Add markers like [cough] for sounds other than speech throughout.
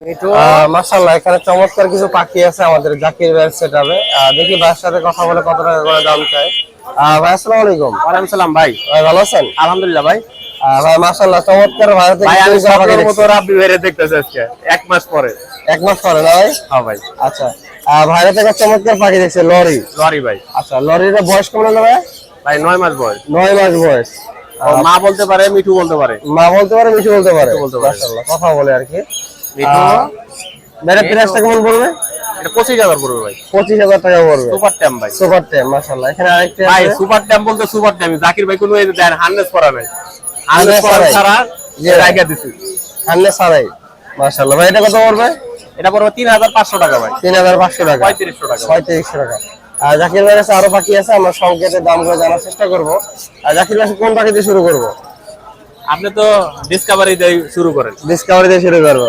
আহ, মাশাআল্লাহ এখানে চমৎকার কিছু পাখি আছে আমাদের জাকির ভাইয়ের সেটআপে দেখি ভাইয়ের সাথে কথা বলে কত টাকা করে দাম আহ, ভাই আসসালামু আলাইকুম। ওয়ালাইকুম সালাম ভাই। ভাই ভালো আছেন? আলহামদুলিল্লাহ ভাই। আহ, ভাই মাশাআল্লাহ চমৎকার ভাই ভাই আমি দুই জোড়া পাখি স্বপ্নের দেখছি। মতো রাব্বি ভাইরে দেখতেছি আজকে এক মাস পরে। এক মাস পরে না ভাই? হ্যাঁ ভাই। আচ্ছা। আহ, ভাইরা থেকে চমৎকার পাখি দেখছে লরি। সরি ভাই। আচ্ছা লরির বয়স কেমন হলো ভাই? ভাই মাস বয়স। মাস বয়স। মা বলতে পারে মিঠু বলতে পারে। মা বলতে পারে। মিঠু বলতে পারে। মাশাআল্লাহ কথা বলে আর কি। ভাইরা প্রাইসটা কেমন পড়বে? এটা পঁচিশ হাজার পড়বে ভাই। পঁচিশ হাজার টাকা পড়বে। সুপার ট্যাম ভাই। সুপার টেন মাশাআল্লাহ। এখানে আরেকটা ভাই সুপার ট্যাম বলতে সুপার ট্যাম জাকির ভাই কোনো দেন হান্ড্রেড করা নাই। Harness হান্ড্রেড ছাড়া যে রাইখা দিছি। সামনে সারাই মাশাআল্লাহ। ভাই এটা কত পড়বে? এটা পড়বে তিন হাজার পাঁচশো টাকা ভাই। টাকা। আর জাকির কাছে আরও পাখি আছে আমরা সংকেতের দামগুলো জানার চেষ্টা করব। আর জাকির ভাই কোন পাখি দিয়ে শুরু করব? আপনি তো ডিসকাভারি দিয়ে শুরু করেন। ডিসকাভারি দিয়ে শুরু করব।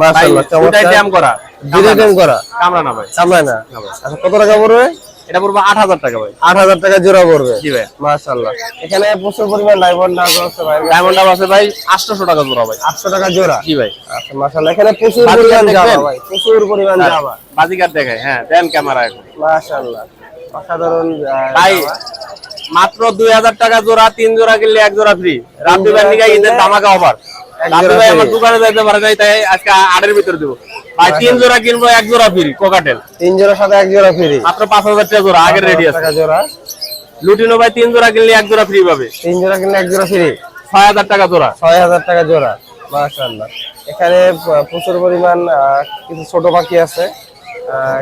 মাশাআল্লাহ দুটাই ট্যাম করা দুটো টেম করা। কামরা না ভাই। সামলায় না। আচ্ছা কত টাকা পড়বে? এটা পড়বে আট হাজার টাকা ভাই। আট হাজার টাকা জোড়া পড়বে। জি ভাই। মাশাআল্লাহ। এখানে প্রচুর পরিমাণ ডায়মন্ড আছে ভাই। ডায়মন্ড আছে ভাই আটশোশো টাকা জোড়া ভাই। আটশো টাকা জোড়া। জি ভাই। আচ্ছা মাশাআল্লাহ। এখানে প্রচুর পরিমাণ জামা ভাই। প্রচুর পরিমাণ জামা। বাজিকার দেখায় হ্যাঁ দেন ক্যামেরা এখন। মাশাআল্লাহ। অসাধারণ ভাই মাত্র দুই হাজার টাকা জোড়া তিন জোড়া কিনলে এক জোড়া ফ্রি রাব্বি নিকা ঈদের ধামাকা অফার এক ভাই আমার দোকানে যাইতে পারে নাই তাই আজকে আটের ভিতরে দেবো। ভাই তিন জোড়া কিনবো এক জোড়া ফ্রি কোকাটেল। তিন জোড়ার সাথে এক জোড়া ফ্রি। মাত্র পাঁচ হাজার টাকা জোড়া আগের রেডি আছে টাকা জোড়া। লুটিনো ভাই তিন জোড়া কিনলে এক জোড়া ফ্রি পাবে। তিন জোড়া কিনলে এক জোড়া ফ্রি। ছয় হাজার টাকা জোড়া। ছয় হাজার টাকা জোড়া মাশাআল্লাহ। এখানে প্রচুর পরিমাণ আহ, কিছু ছোট পাখি আছে।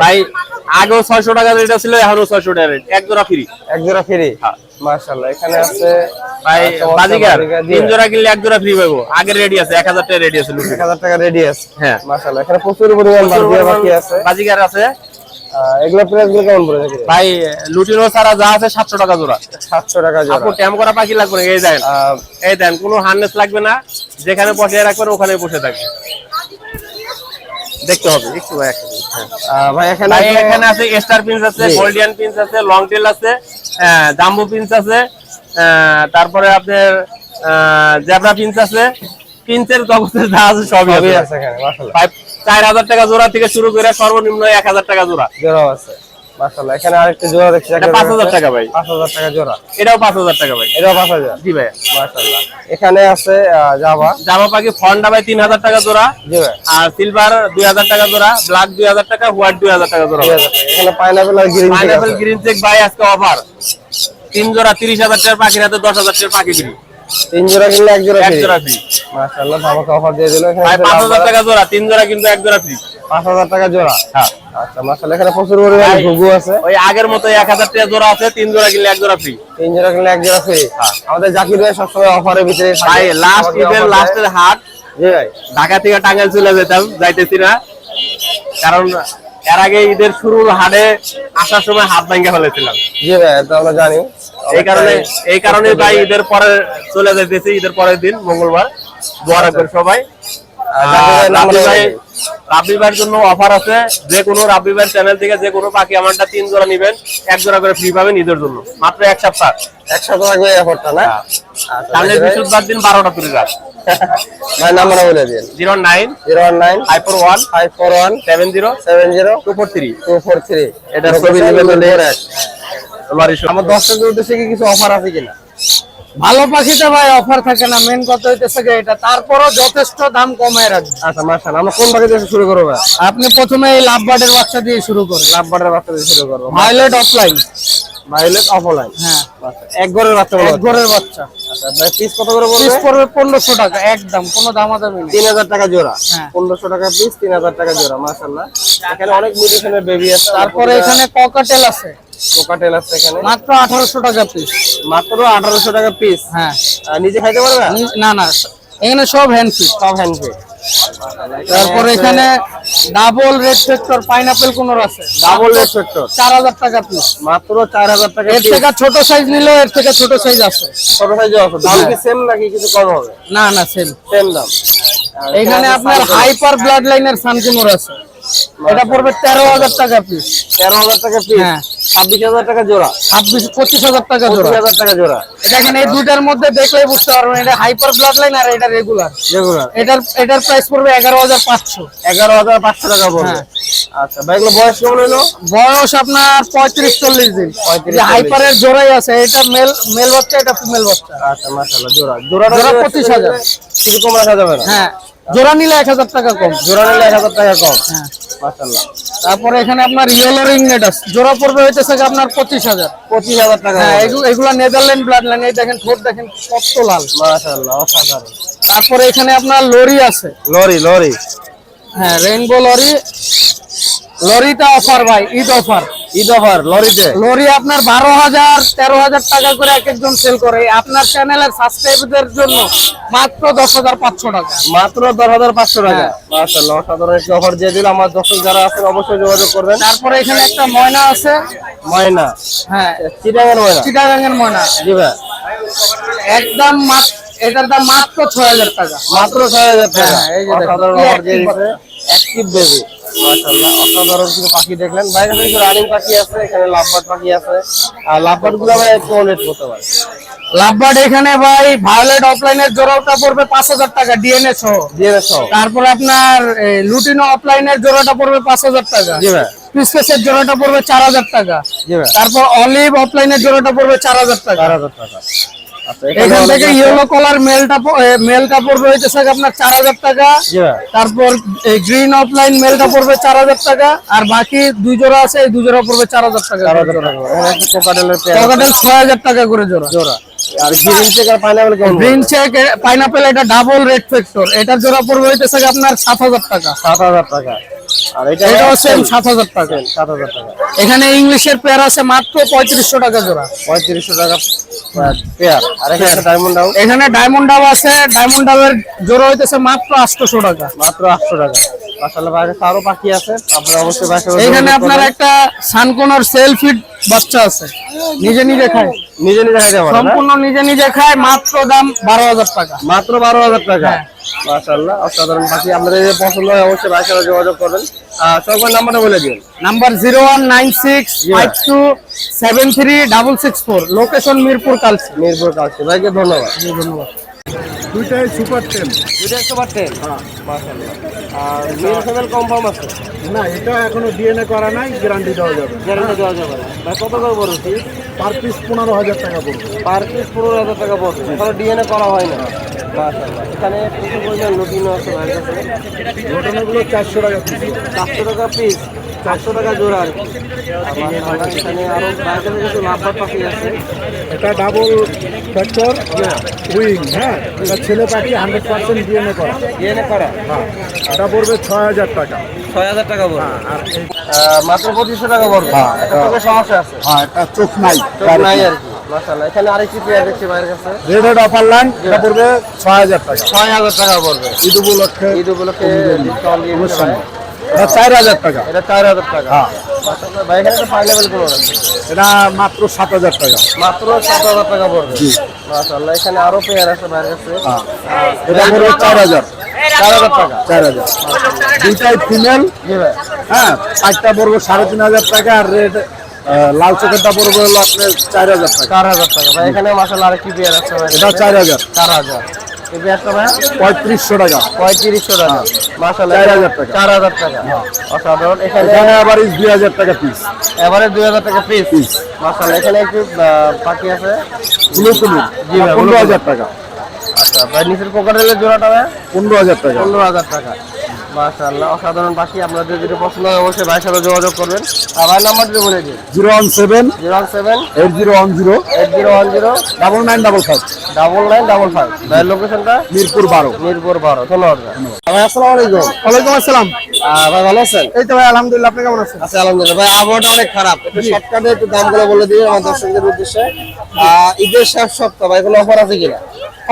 ভাই আগেও ছয়শো টাকা রেট ছিল এখনও ছয়শো টাকা রেট এক জোড়া ফ্রি এক জোড়া ফ্রি হ্যাঁ। এখানে আছে ভাই বাজিকার তিন জোড়া কিনলে এক জোড়া ফ্রি পাবো আগের রেডি আছে এক হাজার টাকা রেডি আছে এক হাজার টাকা রেডি আছে। হ্যাঁ। এখানে প্রচুর পরিমাণ পাখি আছে। বাজিকার আছে। এগুলো প্রাইসগুলো কেমন পড়ে ভাই লুটিনো ছাড়া যা আছে সাতশো টাকা জোড়া। সাতশো টাকা জোড়া। আপু ট্যাম করা পাখি লাগবে এই দেন। এই দেন কোনো হার্নেস লাগবে না। যেখানে বসে রাখবেন ওখানে বসে থাকবে। দেখতে হবে একটু ভাই ভাই এখানে ভাই এখানে আছে স্টার পিনস আছে গোল্ডিয়ান পিনস আছে লং টেল আছে জাম্বু পিনস আছে আহ, তারপরে আপনার জেব্রা পিনস আছে পিনসের জগতে যা আছে সবই আছে। এখানে মাশাআল্লাহ। ভাই চার হাজার টাকা জোড়া থেকে শুরু করে সর্বনিম্ন এক হাজার টাকা জোড়া। জোড়া আছে। মাশাআল্লাহ এখানে আরেকটা জোড়া দেখছি এটা টাকা ভাই। জোড়া। এটাও পাঁচ হাজার টাকা ভাই। এটাও পাঁচ হাজার? জি ভাই মাশাআল্লাহ। এখানে আছে আহ, জাভা জামা পাখি ফন্ডা ভাই টাকা জোড়া। জি ভাই। আর সিলভার দুই হাজার টাকা জোড়া ব্ল্যাক দুই হাজার টাকা হোয়াইট দুই জোড়া দুই। এখানে পাইনাপেল আর গ্রিন পাইনাপেল গ্রিন চেক ভাই আজকে অফার তিন জোড়া তিরিশ হাজার টাকার পাখির হাতে দশ হাজার টাকার পাখি ফ্রি তিন জোড়া কিনলে এক জোড়া এক জোড়া ফ্রি মাশাআল্লাহ ধামাকা অফার দিয়ে দিল এখানে ভাই আছে পাঁচ হাজার লাভবার্ড, টাকা জোড়া তিন জোড়া কিন্তু এক জোড়া ফ্রি পাঁচ হাজার টাকা জোড়া? হ্যাঁ। আচ্ছা মাশাআল্লাহ এখানে প্রচুর পরিমাণে ভাই, ঘুঘু আছে। ওই আগের মতো এক হাজার টাকা জোড়া আছে তিন জোড়া কিনলে এক জোড়া ফ্রি তিন জোড়া কিনলে এক জোড়া ফ্রি আমাদের জাকির ভাই সবসময় অফারের ভিতরে ভাই লাস্ট ঈদের লাস্টের হাট। জি ভাই। ঢাকা থেকে টাঙ্গাইল চলে যেতাম যাইতেছি না। কারণ এর আগে ঈদের শুরুর হাটে আসার সময় হাত ভাঙ্গা ফেলেছিলাম। জি ভাই তো আমরা জানি। এই কারণে এই কারণে ভাই ঈদের পরে চলে যাইতেছি ঈদের পরের দিন মঙ্গলবার। দোয়া রাখবেন সবাই। আর জাকির ভাইয়ের আর নাম রাব্বি বলে ভাই দিন। রাব্বি ভাইয়ের জন্য অফার আছে। যে কোনো রাব্বি ভাইয়ের চ্যানেল থেকে যে কোনো পাখি আমারটা তিন জোড়া নিবেন এক জোড়া করে ফ্রি পাবেন ঈদের জন্য। মাত্র এক সপ্তাহ। একসাথে থাকবে অফারটা না? আচ্ছা, জাকির ভাই, বৃহস্পতিবার দিন বারোটা তুলে রাত [laughs] ভাই নাম্বার বলে দিন। Zero nine zero nine five four one five four one seven zero seven zero two four three two four three এটা ছবি নেবেন। Number এক আমার দর্শকদের উদ্দেশ্যে কি কিছু অফার আছে কিনা? ভালো পাখিতে ভাই অফার থাকে না মেন কথা হইতেছে গিয়ে এটা তারপরও যথেষ্ট দাম কমায় রাখবে। আচ্ছা মার্শাল আমরা কোন পাখি দিয়ে শুরু করব ভাই? আপনি প্রথমে এই লাভ বার্ডের বাচ্চা দিয়ে শুরু করেন। লাভ বার্ডের বাচ্চা দিয়ে শুরু করব। ভায়োলেট অফলাইন ভাইলেট অফলাইন হ্যাঁ। এক ঘরের বাচ্চা এক ঘরের বাচ্চা। আচ্ছা ভাই পিস কত করে পিস বলবে পড়বে পনেরোশো টাকা একদম কোনো দামাদামি নেই। টাকা জোড়া। হ্যাঁ। টাকা পিস টাকা জোড়া এখানে অনেক মিউটেশনের বেবি আছে। তারপরে এখানে ককাটেল আছে। কোকাটেল আছে এখানে। মাত্র আঠারোশো টাকা পিস মাত্র আঠারোশো টাকা পিস হ্যাঁ। নিজে খাইতে পারবে? না না এখানে সব হ্যান্ড ফিট সব হ্যান্ড তারপরে এখানে double red sector pineapple conure আছে? ডাবল রেড সেক্টর চার হাজার টাকা পিস মাত্র চার হাজার টাকা এর থেকে ছোট সাইজ নিলেও এর থেকে ছোট সাইজ আছে। ছোট সাইজ আছে। দাম কি সেম নাকি কিছু কম হবে? না না সেম সেম দাম। এখানে আপনার হাইপার ব্লাড লাইনের সানকুনোর আছে। এটা পড়বে তেরো হাজার টাকা পিস তেরো হাজার টাকা পিস হ্যাঁ। ছাব্বিশ হাজার টাকা জোড়া। ছাব্বিশ পঁচিশ হাজার টাকা পঁচিশ জোড়া হাজার টাকা জোড়া। দেখেন এই দুইটার মধ্যে দেখলেই বুঝতে পারবেন এটা হাইপার ব্লাড লাইন আর এটা রেগুলার যেগুলো এটার এটার প্রাইস পড়বে এগারো হাজার পাঁচশো। এগারো হাজার পাঁচশো টাকা পড়বে। হ্যাঁ। আচ্ছা ভাই এগুলো বয়স কেমন হলো? বয়স আপনার পঁয়ত্রিশ চল্লিশ দিন। 35 হাইপারের জোড়াই আছে এটা মেল মেল বাচ্চা এটা ফিমেল বাচ্চা। আচ্ছা মাশাআল্লাহ জোড়া। জোড়া যদি 25,000 কিছু কম রাখা যাবে না। হ্যাঁ। জোড়া নিলে এক হাজার টাকা কম। জোড়া নিলে এক হাজার টাকা কম। হ্যাঁ। তারপরে এখানে আপনার ইয়েলো রিং নেট আছে। জোড়া পড়বে হইতেছে আপনার পঁচিশ হাজার। পঁচিশ হাজার টাকা হ্যাঁ এগুলো নেদারল্যান্ড ব্লাড লাইন এই দেখেন ঠোঁট দেখেন কত লাল। অসাধারণ। তারপরে এখানে আপনার লরি আছে। Lorry lorry. হ্যাঁ রেইনবো লরি। লরিটা অফার ভাই ঈদ অফার ঈদ অফার লরিতে লরি আপনার বারো হাজার তেরো হাজার টাকা করে এক একজন সেল করে। আপনার চ্যানেলের সাবস্ক্রাইবারদের জন্য মাত্র দশ হাজার পাঁচশো টাকা। মাত্র দশ হাজার পাঁচশো টাকা। মাশাআল্লাহ অসাধারণ একটি অফার দিয়ে দিল আমার দর্শক যারা আছেন অবশ্যই যোগাযোগ করবেন। তারপরে এখানে একটা ময়না আছে। ময়না? হ্যাঁ। চিটাগাং ময়না? চিটাগাঙের ময়না। জি ভাই। একদম মাত্র এটার দাম মাত্র ছয় হাজার টাকা। মাত্র ছয় হাজার টাকা। হ্যাঁ, এই যে অসাধারণ অফার দিয়ে দিচ্ছে অ্যাক্টিভ বেবি মাশাআল্লাহ। অসাধারণ কিছু পাখি দেখলেন? বাইরে কিছু রানিং পাখি আছে এখানে লাভবার্ড পাখি আছে। আর লাভবার্ডগুলো আমরা একটু অনেক করতে পারি লাভবার্ড এখানে ভাই ভায়োলেট অফলাইনের জোড়াটা পড়বে পাঁচ হাজার টাকা ডিএনএ সহ। তারপরে আপনার লুটিনো অফলাইনের জোড়াটা পড়বে পাঁচ হাজার টাকা। জি ভাই। ক্রিসপেসের জোড়াটা পড়বে চার হাজার টাকা। জি ভাই। তারপর অলিভ অফলাইনের জোড়াটা পড়বে চার হাজার টাকা। চার হাজার টাকা। এখান থেকে ইয়েলো কালার মেলটা আপনার চার হাজার টাকা। তারপর গ্রিন অফলাইন মেলটা পড়বে চার হাজার টাকা। আর বাকি দুই জোড়া আছে এই দুই জোড়া পড়বে চার হাজার টাকা ছয় হাজার টাকা করে জোড়া। জোড়া। আর গ্রিন চেক আর পাইনাপেল কেমন গ্রিন চেক পাইনাপেল এটা ডাবল রেড ফ্যাক্টর এটার জোড়া পড়বে হইতেছে আপনার সাত হাজার টাকা। সাত হাজার টাকা। আর এটা এটাও সেম সাত হাজার টাকা। সাত হাজার টাকা। এখানে ইংলিশের পেয়ার আছে মাত্র পঁয়ত্রিশশো টাকা জোড়া। পঁয়ত্রিশশো টাকা পেয়ার আর এখানে ডায়মন্ড এখানে ডায়মন্ড আছে ডায়মন্ড ডাবের জোড়া হইতেছে মাত্র আটশোশো টাকা। মাত্র আটশো টাকা। পাখি আছে। আপনারা অবশ্যই বাইরে এখানে আপনার একটা সানকোনার সেলফিড বাচ্চা আছে। নিজে নিজে খায়। নিজে নিজে পারেন সম্পূর্ণ নিজে নিজে খায় মাত্র দাম বারো হাজার টাকা। মাত্র বারো হাজার টাকা? হ্যাঁ। মাশাআল্লাহ অসাধারণ। পাখি আপনাদের যদি পছন্দ হয় অবশ্যই সাথে যোগাযোগ করবেন। সবার নাম্বারটা বলে দিন। Number zero one nine six five two seven three double six four. Location Mirpur Kalshi Mirpur কাছে ভাইকে ধন্যবাদ। ধন্যবাদ। দুইটাই সুপার টেন দুইটা একশো পারতেন মাশাআল্লাহ। আর মেল ফিমেল কনফার্ম আছে? না এটা এখনও ডিএনএ করা নাই গ্যারান্টি দেওয়া যাবে। গ্যারান্টি দেওয়া যাবে। না কত করে পড়বে পার পিস পনেরো হাজার টাকা পড়বে। পার পিস পনেরো হাজার টাকা পড়বে এখনও ডিএনএ করা হয় না। এখানে প্রচুর পরিমাণ লুটিনও আছে ভাইয়ের কাছে? চারশো টাকা পিস চারশো টাকা পিস চারশো টাকা জোড়া আর এখানে কিছু লাভবার পাখি আছে। এটা ডাবল ফ্যাক্টর উইং হ্যাঁ? এটা ছেলে পাখি হান্ড্রেড পার্সেন্ট ডিএনএ করা। ডিএনএ করা? হ্যাঁ এটা পড়বে ছয় হাজার টাকা। ছয় হাজার টাকা পড়বে? এই মাত্র পঁচিশশো টাকা পড়বে? হ্যাঁ, এটা সমস্যা আছে? হ্যাঁ এটা চোখ নাই। চোখ নাই আর কি। মাশাআল্লাহ এখানে আরেকটি পেয়ার দেখছি বাইরের কাছে। রেড অফার লাইন এটা পড়বে ছয় হাজার টাকা। ছয় হাজার টাকা পড়বে। ঈদ উপলক্ষে ঈদ উপলক্ষে ডিসকাউন্ট দিয়ে চার হাজার টাকা। এটা চার হাজার টাকা। হ্যাঁ। ভাই এখানে কোনো আছে এটা মাত্র সাত হাজার টাকা। মাত্র সাত হাজার টাকা পড়বে। মাশাআল্লাহ এখানে আরও পেয়ার আছে বাইরের কাছে। হ্যাঁ। এটা পড়বে চার হাজার। চার হাজার টাকা। চার হাজার। দুইটাই ফিমেল জি হ্যাঁ পাঁচটা পড়বে সাড়ে তিন হাজার টাকা আর রেড লাল চোখেরটা পড়বে হলো আপনার চার হাজার টাকা। চার হাজার টাকা। ভাই এখানে মাশাআল্লাহ আরেকটি পেয়ার আছে ভাই। এটা চার হাজার। চার হাজার। এই পেয়ারটা ভাই পঁয়ত্রিশশো টাকা। পঁয়ত্রিশশো টাকা। মাশাআল্লাহ চার হাজার টাকা। চার হাজার টাকা। অসাধারণ। এখানে দুই হাজার টাকা পিস এবারে দুই হাজার টাকা পিস মাশাআল্লাহ এখানে একটু পাখি আছে? ব্লু কুলু। জি ভাই, পনেরো হাজার টাকা। আচ্ছা ভাই নিচের কোকাটেলের জোড়াটা ভাই? পনেরো হাজার টাকা। পনেরো হাজার টাকা। মাশাআল্লাহ অসাধারণ পাখি আপনাদের যদি পছন্দ হয় অবশ্যই ভাইয়ের সাথে যোগাযোগ করবেন। আর ভাই নাম্বারটি বলে দিন zero one seven zero one seven eight zero one zero eight zero one zero double nine double five double nine double five. ভাইয়ের লোকেশনটা? মিরপুর বারো। মিরপুর বারো ধন্যবাদ ভাই। আসসালামু আলাইকুম। ওয়ালাইকুম আসসালাম। ভাই ভালো আছেন? এই তো ভাই আলহামদুলিল্লাহ আপনি কেমন আছেন? আচ্ছা আলহামদুলিল্লাহ। ভাই আবহাওয়াটা অনেক খারাপ। একটু শর্টকাটে একটু দামগুলো বলে দিই আমার দর্শকদের উদ্দেশ্যে। ঈদের শেষ সপ্তাহ ভাই কোনো অফার আছে কিনা?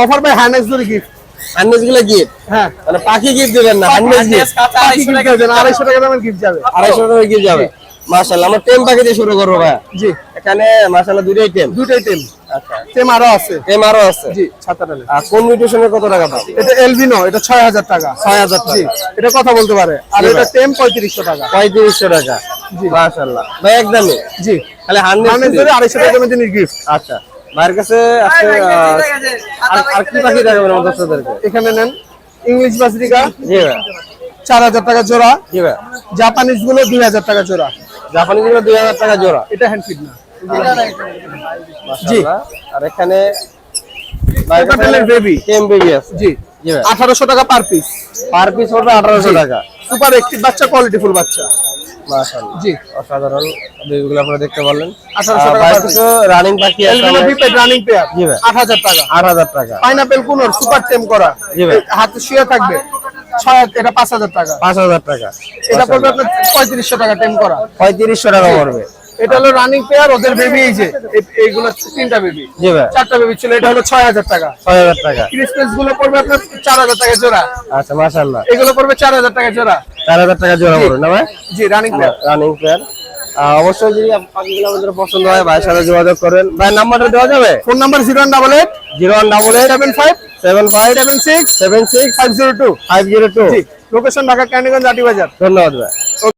অফার ভাই হাইনেক্স ধরে গিফট হান্ডেজগুলো গিফট হ্যাঁ। মানে পাখি গিফট দিবেন না হান্ডেজ গিফট পাখি gift দেবেন, আড়াইশো টাকা দামের গিফট যাবে। আড়াইশো টাকা গিফট যাবে। মাশাআল্লাহ আমরা টেম পাখি দিয়ে শুরু করব ভাই। জি। এখানে মাশাআল্লাহ দুইটাই টেম। দুইটাই টেম। আচ্ছা। টেম আরও আছে। টেম আরও আছে। জি ছাতাটালে আর কোন মিউটেশনের কত টাকা পাবে এটা এলবিনো এটা ছয় হাজার টাকা। ছয় হাজার জি এটা কথা বলতে পারে। আর এটা টেম পঁয়ত্রিশশো টাকা। পঁয়ত্রিশশো টাকা। জি। মাশাআল্লাহ। ভাই একদমই। জি। হান্ড্রেড ধরে আড়াইশো টাকা দামের জিনিস গিফট আচ্ছা। ভাইয়ের কাছে আছে আর- কি পাখি দেখাবেন আমাদের দর্শকদেরকে? এখানে নেন ইংলিশ বাসরিকা জি ভাই। চার হাজার টাকা জোড়া। জি ভাই। জাপানিজগুলো দুই হাজার টাকা জোড়া। জাপানি গুলো দুই হাজার টাকা জোড়া। এটা হ্যান্ড ফিড না। মাশাআল্লাহ। আর এখানে বেবি টেম বেবি আছে। জি। জি আঠারোশো টাকা পার পিস পার পিস পড়বে আঠারোশো টাকা। সুপার একটি বাচ্চা কোয়ালিটি ফুল বাচ্চা। মাশাআল্লাহ। জি। অসাধারণ বেবিগুলো আপনারা দেখতে পারলেন। 1800 টাকা কিছু রানিং পাখি আছে এলবিনো বিপেড রানিং পেয়ার জি ভাই। আট হাজার টাকা। আট হাজার টাকা। পাইনাপেল কুনোর সুপার টেম করা। জি ভাই। হাতে শুয়ে থাকবে। ছয় এটা পাঁচ হাজার টাকা। পাঁচ হাজার টাকা। এটা পড়বে আপনার পঁয়ত্রিশশো টাকা টেম করা। পঁয়ত্রিশশো টাকা পড়বে। এটা হলো রানিং পেয়ার ওদের বেবি এই যে এইগুলো তিনটা বেবি জি ভাই। চারটা বেবি ছিল এটা হলো ছয় হাজার টাকা। ছয় হাজার টাকা। ক্রিসমাসগুলো পড়বে আপনার চার হাজার টাকা জোড়া। আচ্ছা মাশাআল্লাহ। এগুলো পড়বে চার হাজার টাকা জোড়া। চার হাজার টাকা জোড়া পড়বে না ভাই? জি রানিং পেয়ার রানিং প্লেয়ার অবশ্যই যদি পাখিগুলো আমাদের পছন্দ হয় ভাইয়ের সাথে যোগাযোগ করেন। ভাই নাম্বারটা দেওয়া যাবে? Phone number zero double eight zero one double eight seven five seven five seven six seven six five zero two five zero two location Dhaka Kandiganj Ati Bazar ধন্যবাদ ভাই।